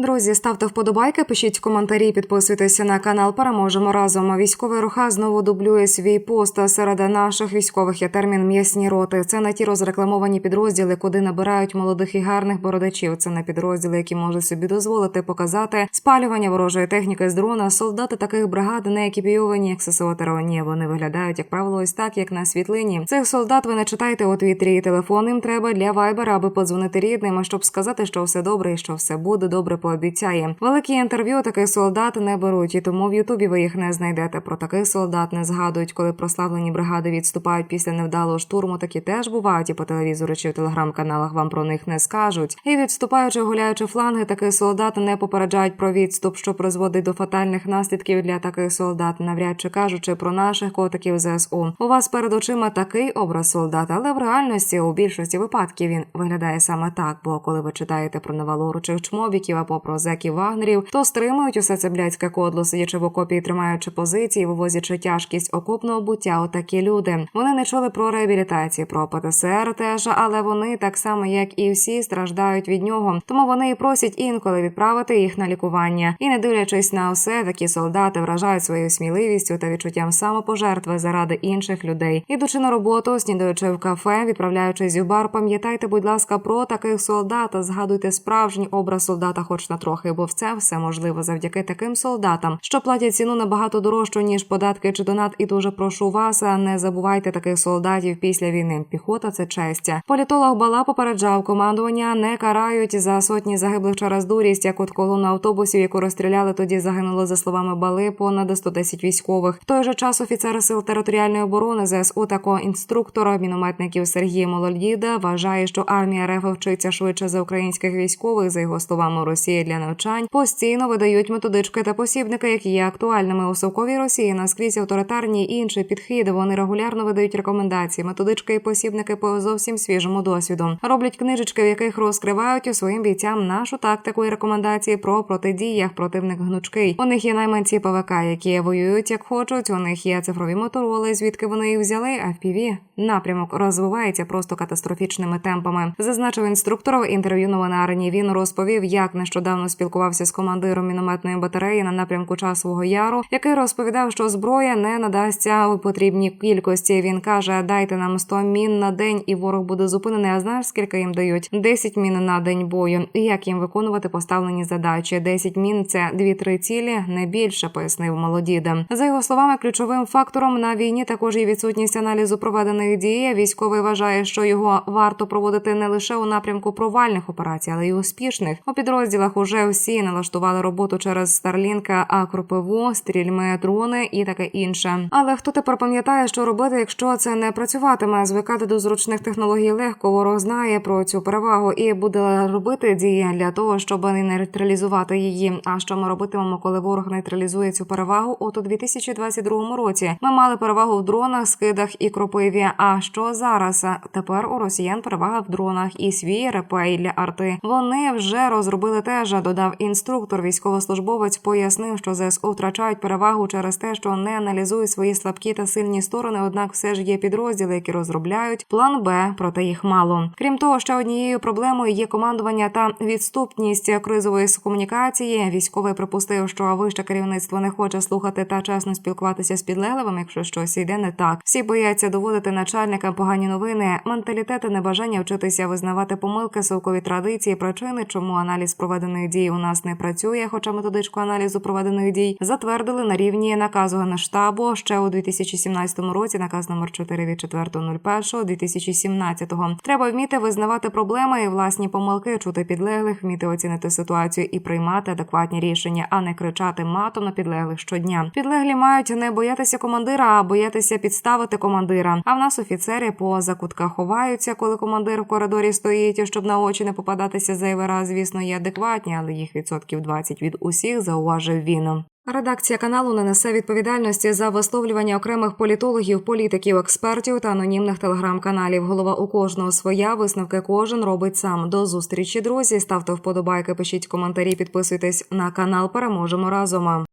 Друзі, ставте вподобайки, пишіть коментарі, підписуйтеся на канал. Переможемо разом. Військовий руха знову дублює свій пост. Серед наших військових є термін м'ясні роти. Це не ті розрекламовані підрозділи, куди набирають молодих і гарних бородачів. Це не підрозділи, які можуть собі дозволити показати спалювання ворожої техніки з дрона. Солдати таких бригад не екіпійовані, як ССО ТРО. Ні, Вони виглядають як правило, ось так, як на світлині. Цих солдат ви не читаєте у твіттері. Телефон їм треба для вайбера, аби подзвонити рідним, щоб сказати, що все добре і що все буде добре. Пообіцяє великі інтерв'ю таких солдат не беруть, і тому в Ютубі ви їх не знайдете. Про таких солдат не згадують, коли прославлені бригади відступають після невдалого штурму. Такі теж бувають і по телевізору чи в телеграм-каналах вам про них не скажуть. І відступаючи, гуляючи фланги, таких солдат не попереджають про відступ, що призводить до фатальних наслідків для таких солдат, навряд чи кажучи про наших котиків ЗСУ. У вас перед очима такий образ солдата, але в реальності у більшості випадків він виглядає саме так. Бо коли ви читаєте про невалоручих чмобіків або про зеків вагнерів, то стримують усе це блядське кодло, сидячи в окопі і тримаючи позиції, вивозячи тяжкість окопного буття. Отакі люди. Вони не чули про реабілітацію, про ПТСР теж, але вони так само, як і всі, страждають від нього. Тому вони і просять інколи відправити їх на лікування. І не дивлячись на все, такі солдати вражають своєю сміливістю та відчуттям самопожертви заради інших людей. Ідучи на роботу, снідаючи в кафе, відправляючись у бар, пам'ятайте, будь ласка, про таких солдат. Згадуйте справжній образ солдата, хоч на трохи, бо в це все можливо завдяки таким солдатам, що платять ціну набагато дорожчу ніж податки чи донат. І дуже прошу вас, не забувайте таких солдатів після війни. Піхота це честь. Політолог Бала попереджав командування не карають за сотні загиблих через дурість, як от колона автобусів, яку розстріляли тоді, загинуло за словами Бали понад 110 військових. В той же час офіцер сил територіальної оборони ЗСУ такого інструктора мінометників Сергія Молодіда вважає, що армія РФ вчиться швидше за українських військових. За його словами, Росія для навчань постійно видають методички та посібники, які є актуальними у совковій Росії наскрізь авторитарні і інші підхіди. Вони регулярно видають рекомендації, методички і посібники по зовсім свіжому досвіду. Роблять книжечки, в яких розкривають у своїм бійцям нашу тактику і рекомендації про протидіях противник гнучкий. У них є найманці ПВК, які воюють як хочуть. У них є цифрові мотороли, звідки вони їх взяли. А FPV напрямок розвивається просто катастрофічними темпами. Зазначив інструктор в інтерв'ю новинарині. Він розповів, як нещодавно спілкувався з командиром мінометної батареї на напрямку часового яру, який розповідав, що зброя не надасться у потрібній кількості. Він каже: дайте нам 100 мін на день, і ворог буде зупинений. А знаєш, скільки їм дають? 10 мін на день бою. І як їм виконувати поставлені задачі? 10 мін це 2-3 цілі, не більше, пояснив молодіда. За його словами, ключовим фактором на війні також є відсутність аналізу проведених дій. Військовий вважає, що його варто проводити не лише у напрямку провальних операцій, але й успішних. У підрозділах уже всі налаштували роботу через Старлінка, Акропиву, стрільми, дрони і таке інше. Але хто тепер пам'ятає, що робити, якщо це не працюватиме? Звикати до зручних технологій легко. Ворог знає про цю перевагу і буде робити дії для того, щоб не нейтралізувати її. А що ми робитимемо, коли ворог нейтралізує цю перевагу? От у 2022 році ми мали перевагу в дронах, скидах і кропиві. А що зараз? Тепер у росіян перевага в дронах і свій репей для арти. Вони вже розробили теж. Додав інструктор. Військовослужбовець пояснив, що ЗСУ втрачають перевагу через те, що не аналізують свої слабкі та сильні сторони. Однак, все ж є підрозділи, які розробляють план Б, проте їх мало. Крім того, ще однією проблемою є командування та відступність кризової комунікації. Військовий припустив, що вище керівництво не хоче слухати та чесно спілкуватися з підлеглими, якщо щось йде не так. Всі бояться доводити начальникам погані новини, менталітети, небажання вчитися визнавати помилки, совкові традиції, причини, чому аналіз проведених дій у нас не працює. Хоча методичку аналізу проведених дій затвердили на рівні наказу Генштабу ще у 2017 році. Наказ номер 4 від 4.01.2017. Треба вміти визнавати проблеми і власні помилки, чути підлеглих, вміти оцінити ситуацію і приймати адекватні рішення, а не кричати матом на підлеглих щодня. Підлеглі мають не боятися командира, а боятися підставити командира. А в нас офіцери по закутках ховаються, коли командир в коридорі стоїть, щоб на очі не попадатися зайвий. Звісно, є адекватні, але їх відсотків 20 від усіх зауважив він. Редакція каналу не несе відповідальності за висловлювання окремих політологів, політиків, експертів та анонімних телеграм-каналів. Голова у кожного своя висновки кожен робить сам. До зустрічі, друзі. Ставте вподобайки, пишіть коментарі, підписуйтесь на канал. Переможемо разом.